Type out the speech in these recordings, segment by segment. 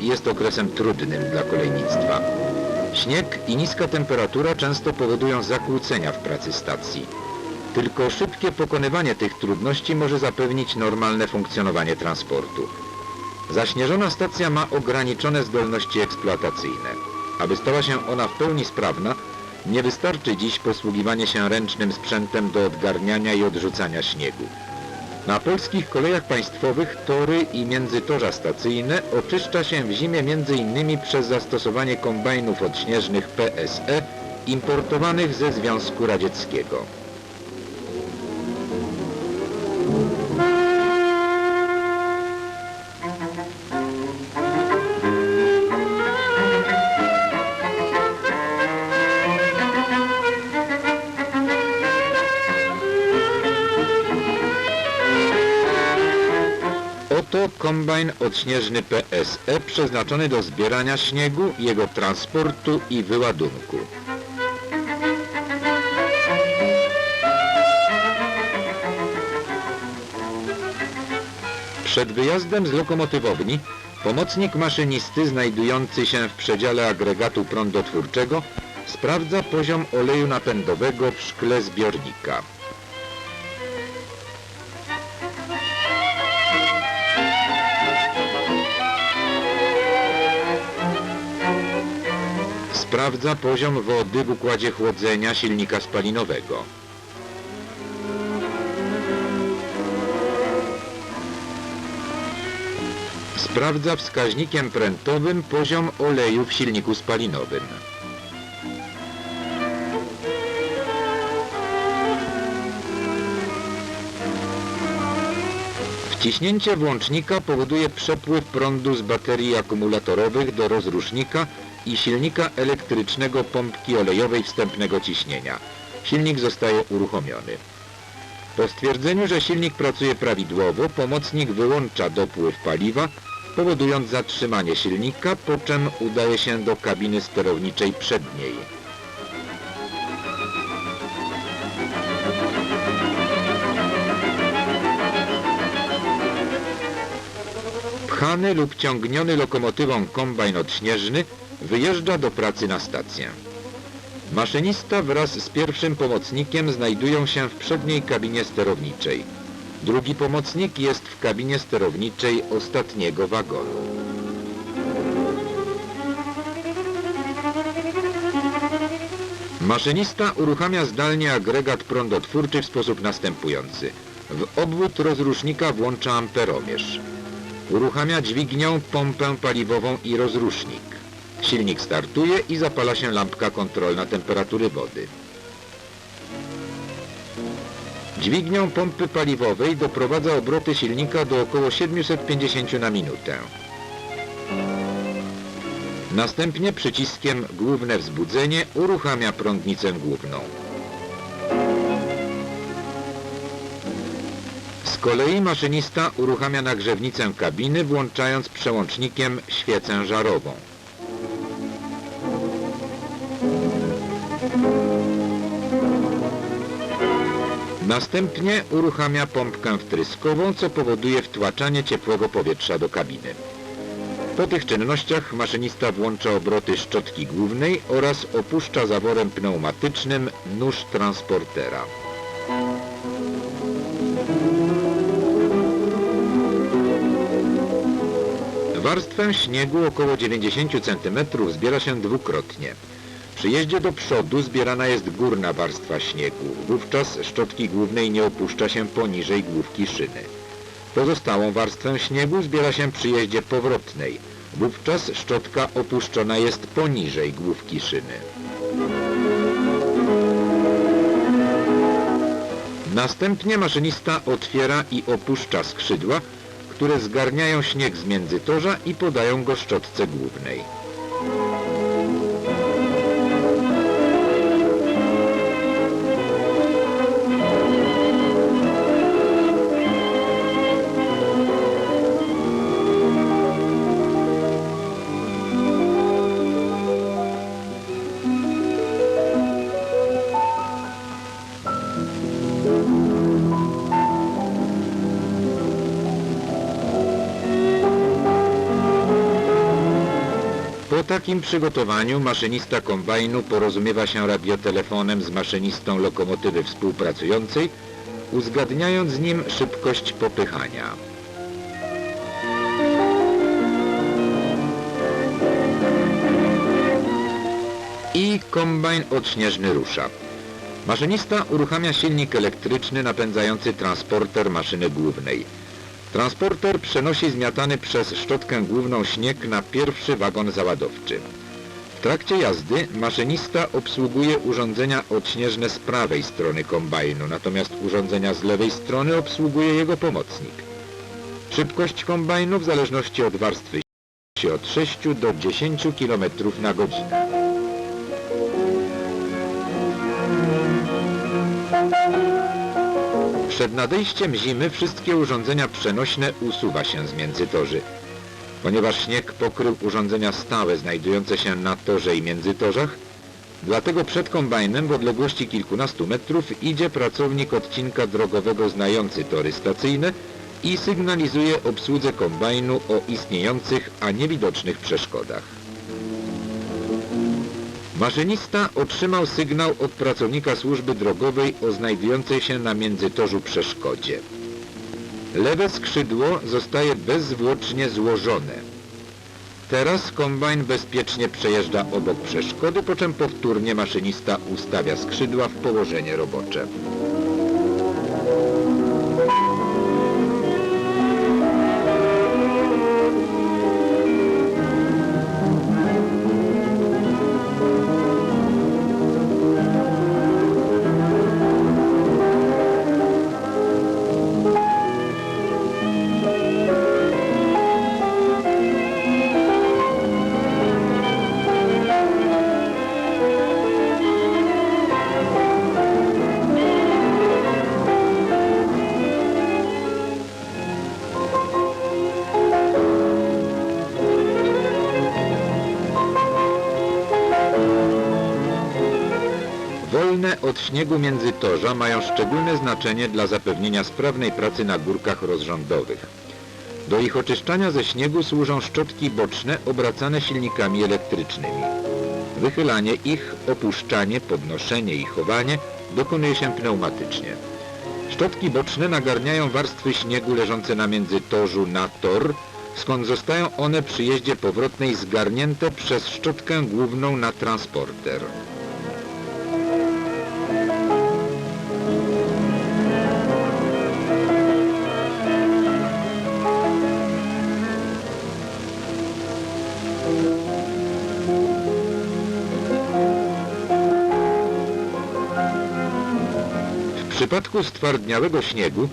Jest okresem trudnym dla kolejnictwa. Śnieg i niska temperatura często powodują zakłócenia w pracy stacji. Tylko szybkie pokonywanie tych trudności może zapewnić normalne funkcjonowanie transportu. Zaśnieżona stacja ma ograniczone zdolności eksploatacyjne. Aby stała się ona w pełni sprawna, nie wystarczy dziś posługiwanie się ręcznym sprzętem do odgarniania i odrzucania śniegu. Na polskich kolejach państwowych tory i międzytorza stacyjne oczyszcza się w zimie m.in. przez zastosowanie kombajnów odśnieżnych PSE importowanych ze Związku Radzieckiego. Kombajn odśnieżny PSE przeznaczony do zbierania śniegu, jego transportu i wyładunku. Przed wyjazdem z lokomotywowni pomocnik maszynisty znajdujący się w przedziale agregatu prądotwórczego sprawdza poziom oleju napędowego w szkle zbiornika. Sprawdza poziom wody w układzie chłodzenia silnika spalinowego. Sprawdza wskaźnikiem prętowym poziom oleju w silniku spalinowym. Wciśnięcie włącznika powoduje przepływ prądu z baterii akumulatorowych do rozrusznika i silnika elektrycznego pompki olejowej wstępnego ciśnienia. Silnik zostaje uruchomiony. Po stwierdzeniu, że silnik pracuje prawidłowo, pomocnik wyłącza dopływ paliwa, powodując zatrzymanie silnika, po czym udaje się do kabiny sterowniczej przedniej. Pchany lub ciągniony lokomotywą kombajn odśnieżny wyjeżdża do pracy na stację. Maszynista wraz z pierwszym pomocnikiem znajdują się w przedniej kabinie sterowniczej. Drugi pomocnik jest w kabinie sterowniczej ostatniego wagonu. Maszynista uruchamia zdalnie agregat prądotwórczy w sposób następujący. W obwód rozrusznika włącza amperomierz. Uruchamia dźwignią pompę paliwową i rozrusznik. Silnik startuje i zapala się lampka kontrolna temperatury wody. Dźwignią pompy paliwowej doprowadza obroty silnika do około 750 na minutę. Następnie przyciskiem główne wzbudzenie uruchamia prądnicę główną. Z kolei maszynista uruchamia nagrzewnicę kabiny włączając przełącznikiem świecę żarową. Następnie uruchamia pompkę wtryskową, co powoduje wtłaczanie ciepłego powietrza do kabiny. Po tych czynnościach maszynista włącza obroty szczotki głównej oraz opuszcza zaworem pneumatycznym nóż transportera. Warstwę śniegu około 90 cm zbiera się dwukrotnie. Przy jeździe do przodu zbierana jest górna warstwa śniegu. Wówczas szczotki głównej nie opuszcza się poniżej główki szyny. Pozostałą warstwę śniegu zbiera się przy jeździe powrotnej. Wówczas szczotka opuszczona jest poniżej główki szyny. Następnie maszynista otwiera i opuszcza skrzydła, które zgarniają śnieg z międzytorza i podają go szczotce głównej. Takim przygotowaniu maszynista kombajnu porozumiewa się radiotelefonem z maszynistą lokomotywy współpracującej, uzgadniając z nim szybkość popychania. I kombajn odśnieżny rusza. Maszynista uruchamia silnik elektryczny napędzający transporter maszyny głównej. Transporter przenosi zmiatany przez szczotkę główną śnieg na pierwszy wagon załadowczy. W trakcie jazdy maszynista obsługuje urządzenia odśnieżne z prawej strony kombajnu, natomiast urządzenia z lewej strony obsługuje jego pomocnik. Szybkość kombajnu w zależności od warstwy się od 6 do 10 km na godzinę. Przed nadejściem zimy wszystkie urządzenia przenośne usuwa się z międzytorzy. Ponieważ śnieg pokrył urządzenia stałe znajdujące się na torze i międzytorzach, dlatego przed kombajnem w odległości kilkunastu metrów idzie pracownik odcinka drogowego znający tory stacyjne i sygnalizuje obsłudze kombajnu o istniejących, a niewidocznych przeszkodach. Maszynista otrzymał sygnał od pracownika służby drogowej o znajdującej się na międzytorzu przeszkodzie. Lewe skrzydło zostaje bezzwłocznie złożone. Teraz kombajn bezpiecznie przejeżdża obok przeszkody, po czym powtórnie maszynista ustawia skrzydła w położenie robocze. Śniegu międzytorza mają szczególne znaczenie dla zapewnienia sprawnej pracy na górkach rozrządowych. Do ich oczyszczania ze śniegu służą szczotki boczne obracane silnikami elektrycznymi. Wychylanie ich, opuszczanie, podnoszenie i chowanie dokonuje się pneumatycznie. Szczotki boczne nagarniają warstwy śniegu leżące na międzytorzu na tor, skąd zostają one przy jeździe powrotnej zgarnięte przez szczotkę główną na transporter. Przypadku stwardniałego śniegu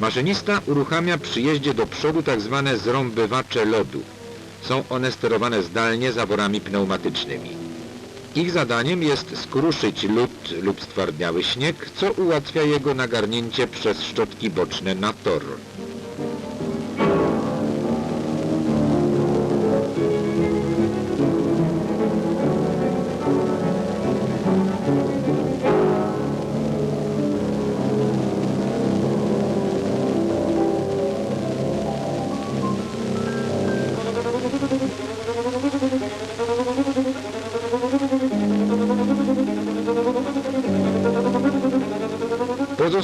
maszynista uruchamia przy jeździe do przodu tzw. zrąbywacze lodu. Są one sterowane zdalnie zaworami pneumatycznymi. Ich zadaniem jest skruszyć lód lub stwardniały śnieg, co ułatwia jego nagarnięcie przez szczotki boczne na tor.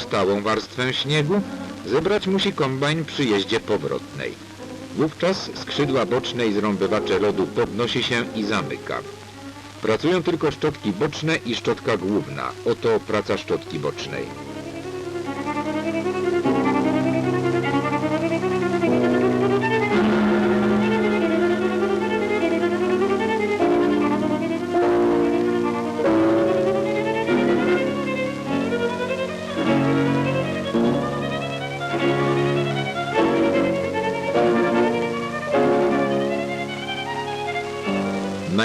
Pozostałą warstwę śniegu zebrać musi kombajn przy jeździe powrotnej. Wówczas skrzydła boczne i zrąbywacze lodu podnosi się i zamyka. Pracują tylko szczotki boczne i szczotka główna. Oto praca szczotki bocznej.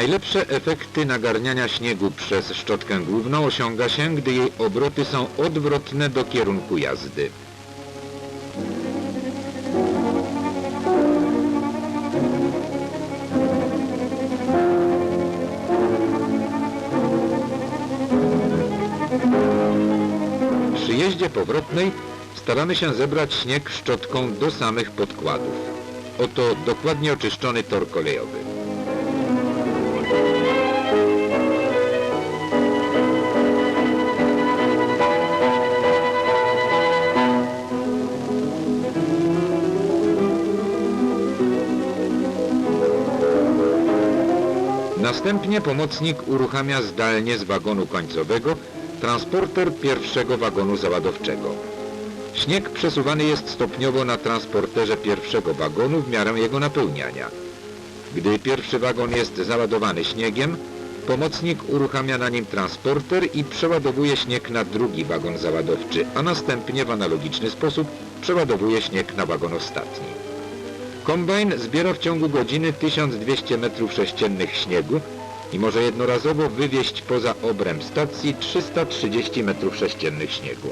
Najlepsze efekty nagarniania śniegu przez szczotkę główną osiąga się, gdy jej obroty są odwrotne do kierunku jazdy. Przy jeździe powrotnej staramy się zebrać śnieg szczotką do samych podkładów. Oto dokładnie oczyszczony tor kolejowy. Następnie pomocnik uruchamia zdalnie z wagonu końcowego transporter pierwszego wagonu załadowczego. Śnieg przesuwany jest stopniowo na transporterze pierwszego wagonu w miarę jego napełniania. Gdy pierwszy wagon jest załadowany śniegiem, pomocnik uruchamia na nim transporter i przeładowuje śnieg na drugi wagon załadowczy, a następnie w analogiczny sposób przeładowuje śnieg na wagon ostatni. Kombajn zbiera w ciągu godziny 1200 m3 śniegu i może jednorazowo wywieźć poza obręb stacji 330 m3 śniegu.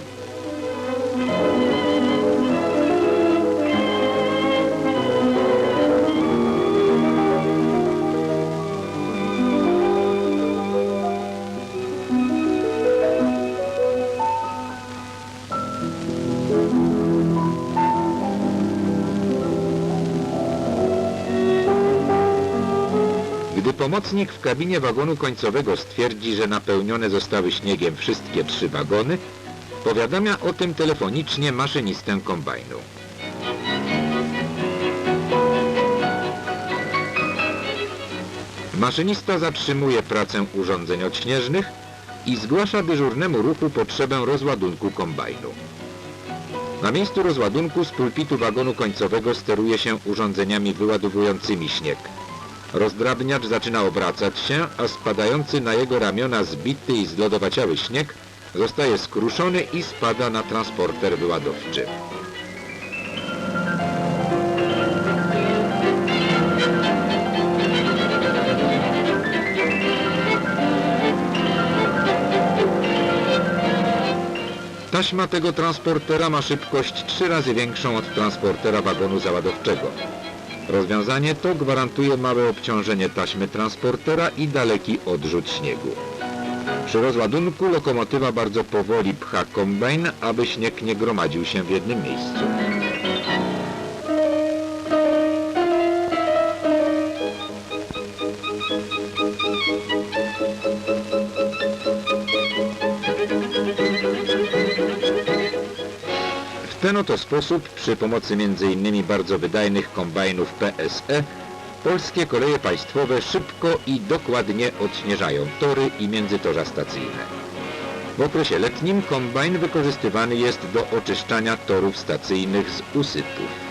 Pomocnik w kabinie wagonu końcowego stwierdzi, że napełnione zostały śniegiem wszystkie trzy wagony, powiadamia o tym telefonicznie maszynistę kombajnu. Maszynista zatrzymuje pracę urządzeń odśnieżnych i zgłasza dyżurnemu ruchu potrzebę rozładunku kombajnu. Na miejscu rozładunku z pulpitu wagonu końcowego steruje się urządzeniami wyładowującymi śnieg. Rozdrabniacz zaczyna obracać się, a spadający na jego ramiona zbity i zlodowaciały śnieg zostaje skruszony i spada na transporter wyładowczy. Taśma tego transportera ma szybkość trzy razy większą od transportera wagonu załadowczego. Rozwiązanie to gwarantuje małe obciążenie taśmy transportera i daleki odrzut śniegu. Przy rozładunku lokomotywa bardzo powoli pcha kombajn, aby śnieg nie gromadził się w jednym miejscu. Ten oto sposób, przy pomocy m.in. bardzo wydajnych kombajnów PSE, polskie koleje państwowe szybko i dokładnie odśnieżają tory i międzytorza stacyjne. W okresie letnim kombajn wykorzystywany jest do oczyszczania torów stacyjnych z usypów.